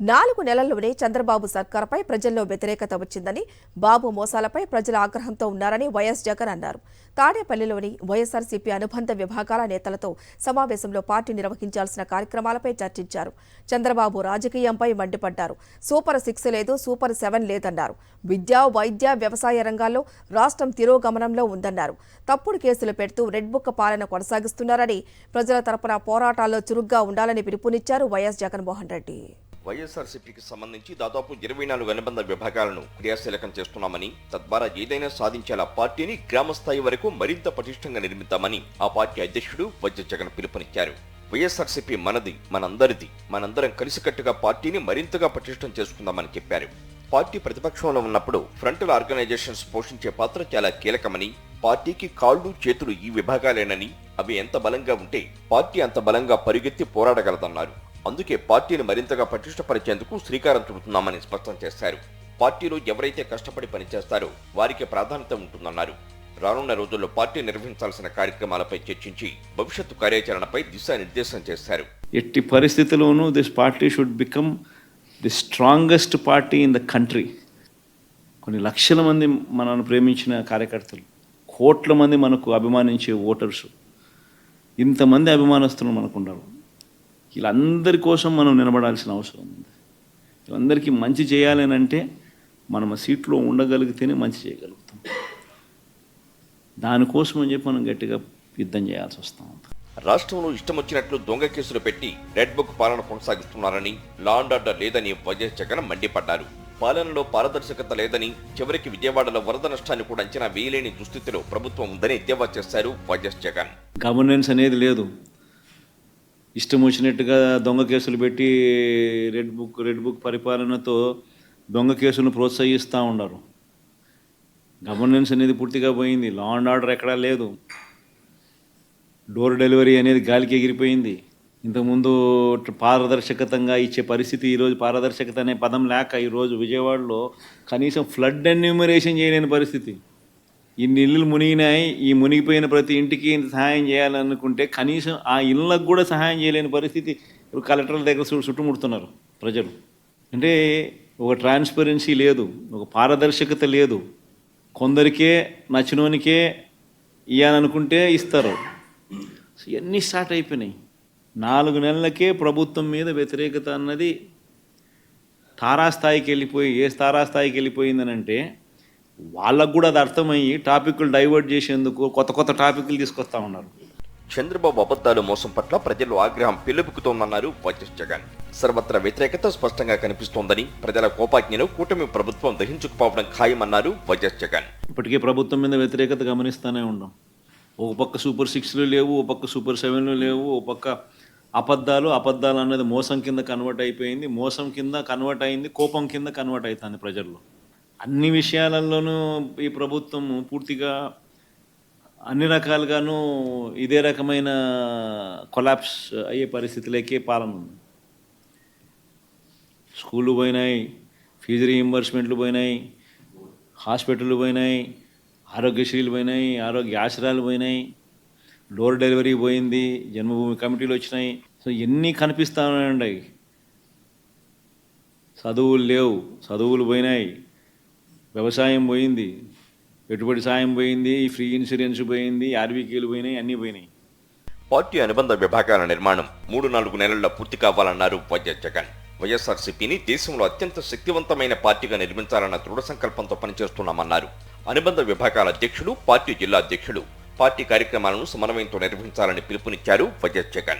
నాలుగు నెలల్లోనే చంద్రబాబు సర్కార్పై ప్రజల్లో వ్యతిరేకత వచ్చిందని బాబు మోసాలపై ప్రజల ఆగ్రహంతో ఉన్నారని వైఎస్ జగన్ అన్నారు. తాడేపల్లిలోని వైఎస్ఆర్సీపీ అనుబంధ విభాగాల నేతలతో సమావేశంలో పార్టీ నిర్వహించాల్సిన కార్యక్రమాలపై చర్చించారు. చంద్రబాబు రాజకీయంపై మండిపడ్డారు. సూపర్ సిక్స్ లేదు సూపర్ సెవెన్ లేదన్నారు. విద్య వైద్య వ్యవసాయ రంగాల్లో రాష్ట్రం తిరోగమనంలో ఉందన్నారు. తప్పుడు కేసులు పెడుతూ రెడ్ బుక్ పాలన కొనసాగిస్తున్నారని ప్రజల తరపున పోరాటాల్లో చురుగ్గా ఉండాలని పిలుపునిచ్చారు వైఎస్ జగన్మోహన్ రెడ్డి. వైఎస్ఆర్సీపీకి సంబంధించి దాదాపు ఇరవై నాలుగు అనుబంధ విభాగాలను క్రియాశీలకం చేస్తున్నామని తద్వారా ఏదైనా సాధించేలా పార్టీని గ్రామస్థాయి వరకు మరింత పటిష్టంగా నిర్మిద్దామని ఆ పార్టీ అధ్యక్షుడు వైఎస్ జగన్ పిలుపునిచ్చారు. వైఎస్ఆర్సీపీ మనది మనందరిది. మనందరం కలిసికట్టుగా పార్టీని మరింతగా పటిష్టం చేసుకుందామని చెప్పారు. పార్టీ ప్రతిపక్షంలో ఉన్నప్పుడు ఫ్రంటల్ ఆర్గనైజేషన్స్ పోషించే పాత్ర చాలా కీలకమని పార్టీకి కాళ్ళు చేతులు ఈ విభాగాలేనని అవి ఎంత బలంగా ఉంటే పార్టీ అంత బలంగా పరిగెత్తి పోరాడగలదన్నారు. అందుకే పార్టీని మరింతగా పటిష్టపరిచేందుకు శ్రీకారం చుడుతున్నామని స్పష్టం చేశారు. పార్టీలో ఎవరైతే కష్టపడి పనిచేస్తారో వారికి ప్రాధాన్యత ఉంటుందన్నారు. రానున్న రోజుల్లో పార్టీ నిర్వహించాల్సిన కార్యక్రమాలపై చర్చించి భవిష్యత్తు కార్యాచరణపై దిశానిర్దేశం చేశారు. ఎట్టి పరిస్థితుల్లోనూ this party should become the strongest party in the country కొన్ని లక్షల మంది మనను ప్రేమించిన కార్యకర్తలు కోట్ల మంది మనకు అభిమానించే ఓటర్స్ ఇంతమంది అభిమానస్తులు మనకు ఉన్నారు. వీళ్ళందరి కోసం మనం నిలబడాల్సిన అవసరం ఉంది. వీళ్ళందరికీ మంచి చేయాలని అంటే మనం ఆ సీట్లో ఉండగలిగితేనే మంచి చేయగలుగుతాం. దానికోసం అని చెప్పి మనం గట్టిగా యుద్ధం చేయాల్సి వస్తూ రాష్ట్రంలో ఇష్టం వచ్చినట్లు దొంగ కేసులు పెట్టి రెడ్ బుక్ పాలన కొనసాగిస్తున్నారని లా అండ్ ఆర్డర్ లేదని వైఎస్ జగన్ మండిపడ్డారు. పాలనలో పారదర్శకత లేదని చివరికి విజయవాడలో వరద నష్టాన్ని కూడా అంచనా వేయలేని దుస్థితిలో ప్రభుత్వం ఉందని ఎద్దేవా చేశారు వైఎస్ జగన్ గవర్నెన్స్ అనేది లేదు. ఇష్టం వచ్చినట్టుగా దొంగ కేసులు పెట్టి రెడ్ బుక్ రెడ్ బుక్ పరిపాలనతో దొంగ కేసులను ప్రోత్సహిస్తూ ఉన్నారు. గవర్నెన్స్ అనేది పూర్తిగా పోయింది. లా అండ్ ఆర్డర్ ఎక్కడా లేదు. డోర్ డెలివరీ అనేది గాలికి ఎగిరిపోయింది. ఇంతకుముందు పారదర్శకతంగా ఇచ్చే పరిస్థితి ఈరోజు పారదర్శకత అనే పదం లేక ఈరోజు విజయవాడలో కనీసం ఫ్లడ్ ఎన్యూమరేషన్ చేయలేని పరిస్థితి. ఇన్ని ఇల్లులు మునిగినాయి ఈ మునిగిపోయిన ప్రతి ఇంటికి సహాయం చేయాలనుకుంటే కనీసం ఆ ఇళ్ళకు కూడా సహాయం చేయలేని పరిస్థితి ఇప్పుడు కలెక్టర్ల దగ్గర చుట్టుముడుతున్నారు ప్రజలు. అంటే ఒక ట్రాన్స్పరెన్సీ లేదు ఒక పారదర్శకత లేదు. కొందరికే నచ్చినోనికే ఇవ్వాలనుకుంటే ఇస్తారు. ఇవన్నీ స్టార్ట్ అయిపోయినాయి. నాలుగు నెలలకే ప్రభుత్వం మీద వ్యతిరేకత అన్నది తారాస్థాయికి వెళ్ళిపోయి ఏ తారాస్థాయికి వెళ్ళిపోయిందనంటే వాళ్ళకు కూడా అది అర్థమయ్యి టాపిక్లు డైవర్ట్ చేసేందుకు కొత్త కొత్త టాపిక్లు తీసుకొస్తా ఉన్నారు. చంద్రబాబు అబద్ధాలు మోసం పట్ల ప్రజల్లో ఆగ్రహం పెళ్ళిపుకుతోందన్నారు వైఎస్ జగన్. సర్వత్రా వ్యతిరేకత స్పష్టంగా కనిపిస్తోందని ప్రజల కోపాజ్ఞను కూటమి ప్రభుత్వం దహించుకుపోవడం ఖాయమన్నారు వైఎస్ జగన్. ఇప్పటికే ప్రభుత్వం మీద వ్యతిరేకత గమనిస్తూనే ఉన్నాం ఒక పక్క సూపర్ సిక్స్లు లేవు ఒక పక్క సూపర్ సెవెన్లు లేవు ఒక పక్క అబద్ధాలు అబద్ధాలు అన్నది మోసం కింద కన్వర్ట్ అయిపోయింది మోసం కింద కన్వర్ట్ అయింది కోపం కింద కన్వర్ట్ అవుతుంది ప్రజల్లో. అన్ని విషయాలలోనూ ఈ ప్రభుత్వం పూర్తిగా అన్ని రకాలుగాను ఇదే రకమైన కొలాప్స్ అయ్యే పరిస్థితిలోకే పాలన ఉంది. స్కూళ్ళు పోయినాయి ఫీజు రీఎంబర్స్మెంట్లు పోయినాయి హాస్పిటళ్ళు పోయినాయి ఆరోగ్యశ్రీలు పోయినాయి ఆరోగ్య ఆశ్రయాలు పోయినాయి డోర్ డెలివరీ పోయింది జన్మభూమి కమిటీలు వచ్చినాయి. సో ఎన్ని కనిపిస్తా ఉన్నాయండి చదువులు లేవు చదువులు పోయినాయి. వ్యవసాయం పోయింది పెట్టుబడి సాయం పోయింది ఫ్రీ ఇన్సూరెన్స్ పోయింది ఆర్బీకేలు పోయినాయి అన్నీ పోయినాయి. పార్టీ అనుబంధ విభాగాల నిర్మాణం మూడు నాలుగు నెలల్లో పూర్తి కావాలన్నారు వైఎస్ జగన్. వైఎస్ఆర్సీపీని దేశంలో అత్యంత శక్తివంతమైన పార్టీగా నిర్మించాలన్న దృఢ సంకల్పంతో పనిచేస్తున్నామన్నారు. అనుబంధ విభాగాల అధ్యక్షులు పార్టీ జిల్లా అధ్యక్షులు పార్టీ కార్యక్రమాలను సమన్వయంతో నిర్వహించాలని పిలుపునిచ్చారు వైఎస్ జగన్.